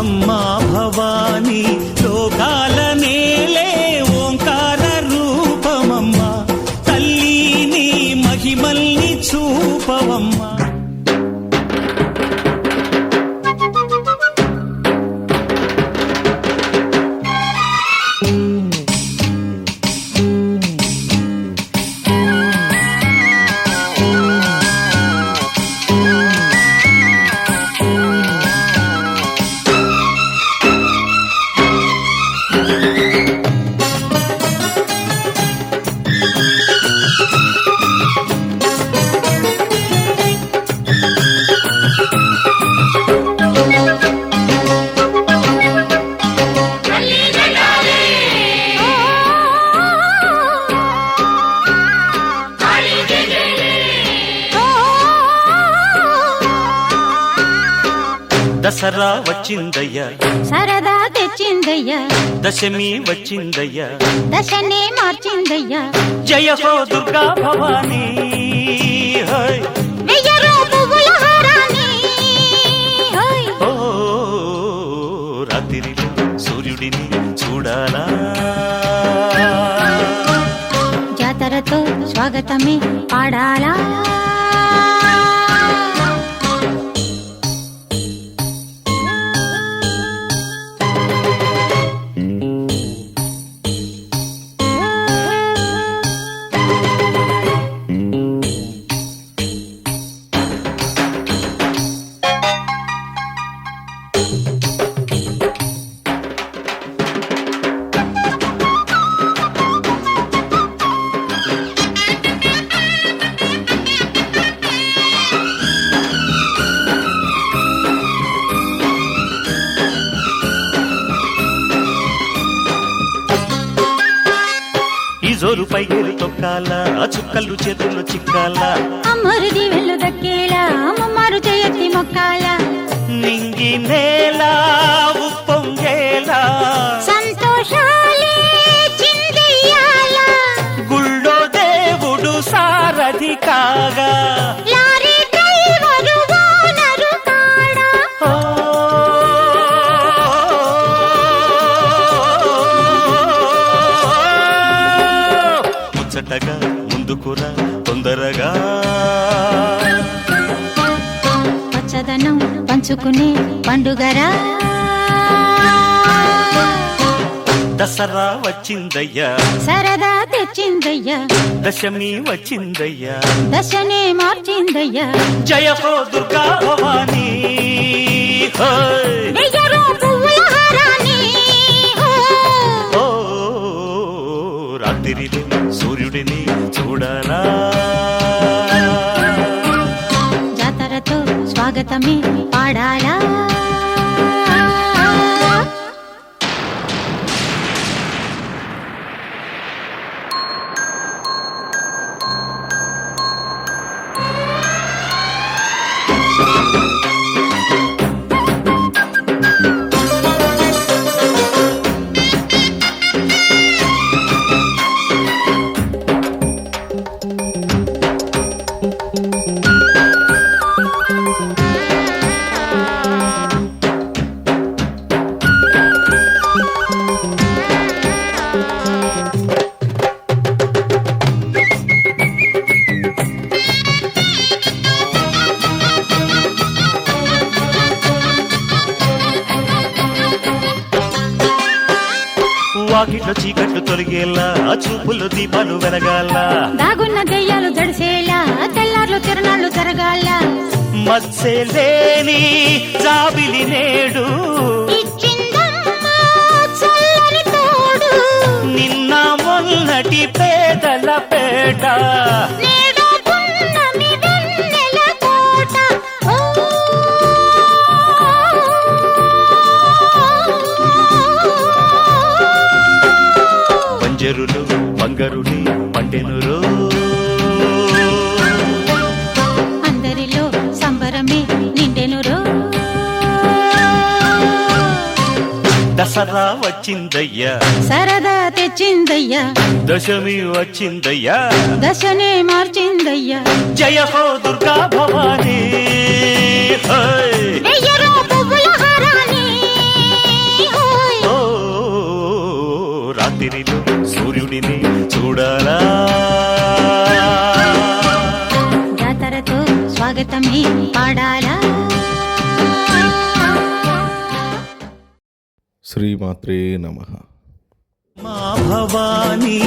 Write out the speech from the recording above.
అమ్మా భవానీ దసరా వచ్చిందయ్యా. సరదా తెచ్చిందయ్యా. దశమి వచ్చిందయ్యా. దశనే మార్చిందయ్యా. జయ హో దుర్గా భవానీ. హై. వెయ్యరు పువ్వుల హారాన్ని హోయ్. ఓ రాత్రిలో సూర్యుడిని చూడాలా. జాతరతో స్వాగతమే పాడాలా. జోరు పైగేరు తొక్కాల చుక్కలు చేతుల్లో చిక్కాల. అమ్మరుది వెళ్ళు దక్కేలా అమ్మమ్మారు చేయత్తి మొక్కాల. నింగి నేల ఉప్పొంగేలా సంతోషాలే గుళ్ళో దేవుడు సారథి కాగా. ముచ్చటగా ముందుకురా తొందరగా. పచ్చదనం పంచుకునే పండుగరా. దసరా వచ్చిందయ్యా. సరదా తెచ్చిందయ్యా. దశమి వచ్చిందయ్యా. దశనే మార్చిందయ్యా. జయ హో దుర్గా భవానీ. రాత్రిలో సూర్యుడిని చూడాలా జాతరతో స్వాగతమే పాడాలా. వాకిట్లో చీకట్లు తొలగేలా ఆ చూపుల్లో దీపాలు వెలగాల. దాగున్న దెయ్యాలు జడిసేలా తెల్లార్లు తిరణాలు జరగాల. మత్సే లేని జాబిలి నేడు మొన్నటి పేదల పేట. పంజరులు బంగరుని పండెనురో అందరిలో సంబరమే నిండెను రో దసరా వచ్చిందయ్యా. సరదా తెచ్చిందయ్యా దశమి వచ్చిందయ్యా. దశనే మార్చిందయ్యా. జయ హో దుర్గా భవానీ. రాత్రిలో సూర్యుడిని చూడాలా. జాతరతో స్వాగతమే పాడాలా. శ్రీమాత్రే నమః. మా భవానీ